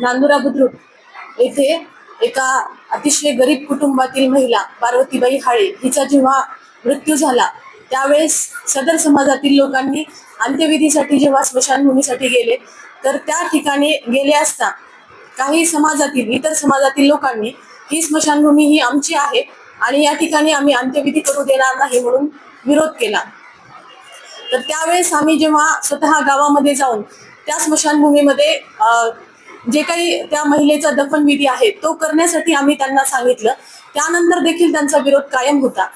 नांदुरा बुद्रुक येथे एका अतिशय गरीब कुटुंबातील महिला पार्वतीबाई हाळे हिचा जेव्हा मृत्यू झाला त्यावेळेस सदर समाजातील लोकांनी अंत्यविधीसाठी जेव्हा स्मशानभूमीसाठी गेले तर त्या ठिकाणी गेले असता काही समाजातील इतर समाजातील लोकांनी ही स्मशानभूमी ही आमची आहे आणि या ठिकाणी आम्ही अंत्यविधी करू देणार नाही म्हणून विरोध केला. तर त्यावेळेस आम्ही जेव्हा स्वतः गावामध्ये जाऊन त्या स्मशानभूमीमध्ये जे काही त्या महिलेचा दफनविधी आहे तो करण्यासाठी आम्ही त्यांना सांगितलं. त्यानंतर देखील त्यांचा विरोध कायम होता.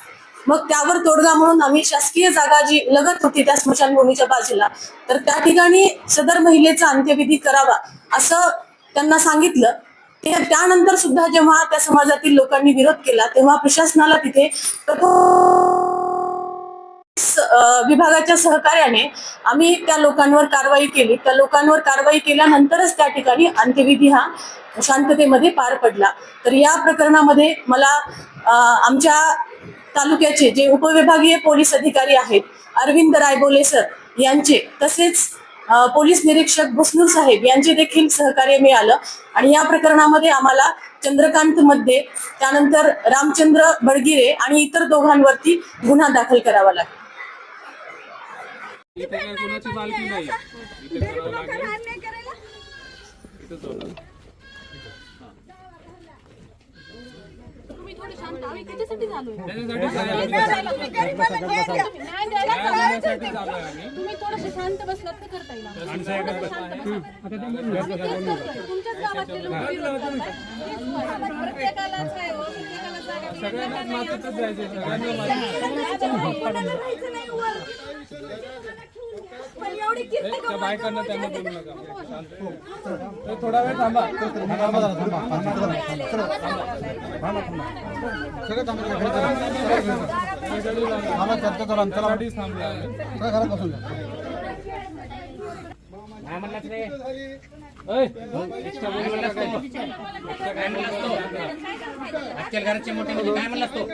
मग त्यावर तोडगा म्हणून आम्ही शासकीय जागा जी लगत होती त्या स्मशानभूमीच्या बाजूला तर त्या ठिकाणी सदर महिलेचा अंत्यविधी करावा असं त्यांना सांगितलं. ते त्यानंतर सुद्धा जेव्हा त्या समाजातील लोकांनी विरोध केला तेव्हा प्रशासनाला तिथे कठोर विभागाच्या सहकार्याने आम्ही त्या लोकांवर कारवाई केली. त्या लोकांवर कारवाई केल्यानंतरच त्या ठिकाणी अंत्यविधी हा शांततेमध्ये पार पडला. तर या प्रकरणामध्ये मला आमच्या तालुक्याचे जे उपविभागीय पोलीस अधिकारी आहेत अरविंद रायबोले सर यांचे तसेच पोलीस निरीक्षक भुसनूर साहेब यांचे देखील सहकार्य मिळालं. आणि या प्रकरणामध्ये आम्हाला चंद्रकांत मध्ये त्यानंतर रामचंद्र बडगिरे आणि इतर दोघांवरती गुन्हा दाखल करावा लागला इथे काय कोणाची मालकी नाही. इथे करावं लागेल? इथेच होणार तुम्ही थोडे शांत आम्ही त्याच्यासाठी झालोय त्याच्यासाठी न्याय चालू आहे आम्ही तुम्ही थोडंसं शांत बसलात तर करता येईल आम्हाला. आम्ही तेच करतोय. तुमच्याच गावातले लोक विरोध करताय. तेच बरं. प्रत्येकालाच आहे प्रत्येकाला दिली. सगळ्यांनाच मातीतच जायचं सगळ्यांना बायकांना त्यांना बोलू नका. शांत. ए, थोडा वेळ थांबा. गाडीच आजकाल घराचे मोठे म्हणजे काय म्हणलास तो?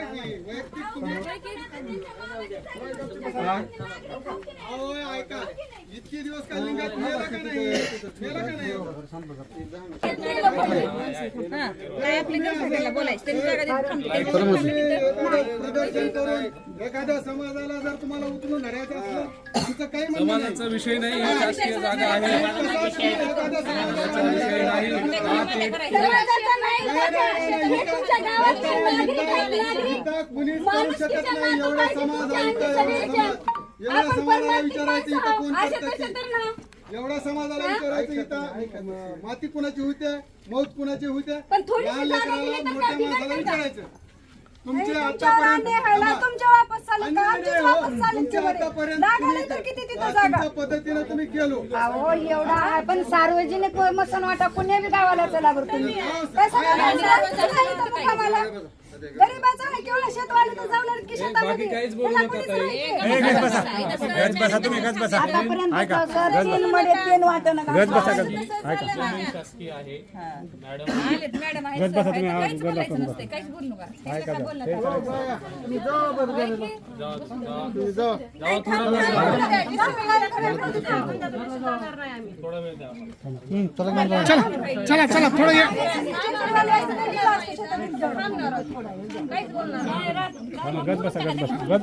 ऐका इतके दिवस काय लिंगात मेला का नाही मेला का नाही प्रदर्शन करून एखाद्या समाजाला जर तुम्हाला उचलून धरायचं असलं तिचं काही म्हणणं. समाजाचा विषय नाही. ही शासकीय जागा आहे एखाद्या समाजाला विषय नाही. इथं कुणीच करू शकत नाही एवढा समाज आहे इथं, एवढा समाज. एवढ्या समाजाला विचारायचं इथं कोण करतं ते. एवढ्या समाजाला विचारायचं इथं? माती कुणाची होते मौत कुणाची होते पण थोडीशी लहान लेकराला मोठ्या माणसाला? विचारायचं. तुमचे आतापर्यंत. तुमच्या वापस चालेल का अन्याय आमचीच नाही हो. वापस चालेल तुमच्या ते बरे. आतापर्यंत लागले तर तुम्ही किती तिथं त्या जागा तुमच्या पद्धतीने तुम्ही केलो अहो एवढा आहे पण सार्वजनिक मसन वाटा कुणी बी गावाला चला बरं तुम्ही कसं करायचं? नाही तर मुक्कामाला. गरीबाचं आहे केवढं शेतवाली तर जाऊन की शेतामध्ये? बाकी काहीच बोलू त्याला नका कोणीच ताई. नाही. आतापर्यंत सर तीन मडे तीन वाटणं घातलं. जमीन शासकीय आहे. मॅडम जावा थोडा वेळ थोडा वेळ. द्या काहीच बोलणार नाही.